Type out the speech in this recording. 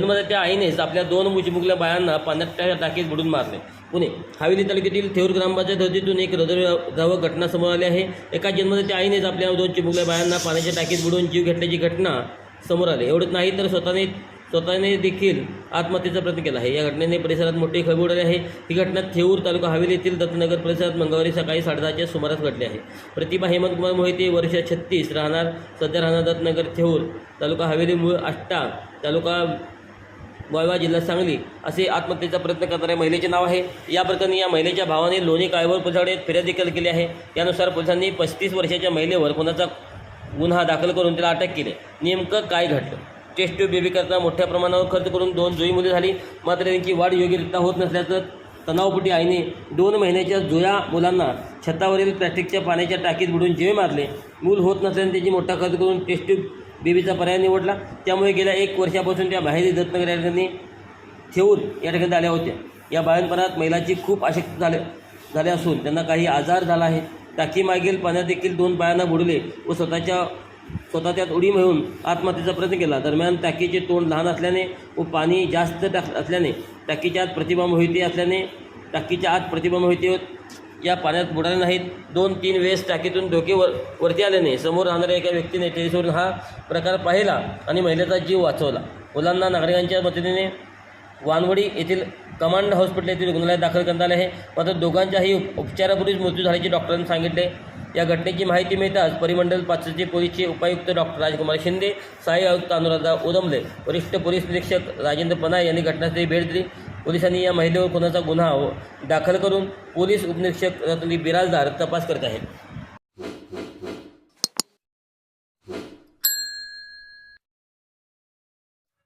त्या आईनेच आपल्या दोन मुचमुगल्या बायांना पाण्याच्या टाकीत बुडून मारले. पुणे हवेली तालुक्यातील थेऊर ग्रामपंचायत हद्दीतून एक हृदयद्रावक घटना समोर आली आहे. एका जन्मदात्या त्या आईनेच आपल्या दोन चिमुकल्या बायांना पाण्याच्या टाकीत बुडून जीव घेतल्याची घटना समोर आली. एवढंच नाही तर स्वतःने स्वतःने देखील आत्महत्येचा प्रयत्न केला आहे. या घटनेने परिसरात मोठी खळबळ उडाली आहे. ही घटना थेऊर तालुका हवेली येथील दत्तनगर परिसरात मंगळवारी सकाळी साडेदहाच्या सुमारास घडली आहे. प्रतिभा हेमंतकुमार मोहिते वर्ष छत्तीस राहणार सध्या राहणार दत्तनगर थेऊर तालुका हवेली मूळ आष्टा तालुका वायवा जिल्हा सांगली असे आत्महत्येचा प्रयत्न करणाऱ्या महिलेचे नाव आहे. या प्रकरणी या महिलेच्या भावाने लोणी काळवर पोलिसाकडे फिर्याद देखील केली आहे. यानुसार पोलिसांनी पस्तीस वर्षाच्या महिलेवर कोणाचा गुन्हा दाखल करून त्याला अटक केली. नेमकं काय घडलं? टेस्ट ट्यूब बेबी करता मोठ्या प्रमाणावर खर्च करून दोन जुई मुले झाली. मात्र त्यांची वाढ योग्यरित्या होत नसल्याचं तणावपुटी आईने दोन महिन्याच्या जुया मुलांना छतावरील प्लॅस्टिकच्या पाण्याच्या टाकीत बुडून जीवे मारले. मूल होत नसल्याने त्याची मोठा खर्च करून टेस्ट ट्यूब बेबीचा पर्याय निवडला. त्यामुळे गेल्या एक वर्षापासून त्या बाहेरी दत्तनगर या ठिकाणी ठेवून या ठिकाणी आल्या होत्या. या बाळणपणात महिलांची खूप आशक्त झाले झाले असून त्यांना काही आजार झाला आहे. टाकीमागील पाण्यात देखील दोन बायांना बुडले व स्वतःच्या स्वतः त्यात उडी मिळून आत्महत्येचा प्रयत्न केला. दरम्यान टाकीचे तोंड लहान असल्याने व पाणी जास्त टाक असल्याने टाकीच्या आत प्रतिभा मोहिते असल्याने टाकीच्या आत प्रतिभा मोहिते या पाण्यात बुडाले नाहीत. दोन तीन वेळेस टाकीतून धोके वर वरती आल्याने समोर राहणाऱ्या एका व्यक्तीने टेरेसवरून हा प्रकार पाहिला आणि महिलेचा जीव वाचवला. मुलांना नागरिकांच्या मदतीने वानवडी येथील कमांड हॉस्पिटल येथील रुग्णालयात दाखल करण्यात आले आहे. मात्र दोघांच्याही उपचारापूर्वीच मृत्यू झाल्याचे डॉक्टरांनी सांगितले. या घटनेची माहिती मिळताच परिमंडल पाचचे पोलीसचे उपायुक्त डॉक्टर राजकुमार शिंदे सहाय्य आयुक्त अनुराधा उदमले वरिष्ठ पोलीस निरीक्षक राजेंद्र पनाय यांनी घटनास्थळी भेट दिली. पोलिसांनी या महिलेवर खुनाचा गुन्हा दाखल करून पोलीस उपनिरीक्षक रतली बिराजदार तपास करत आहेत.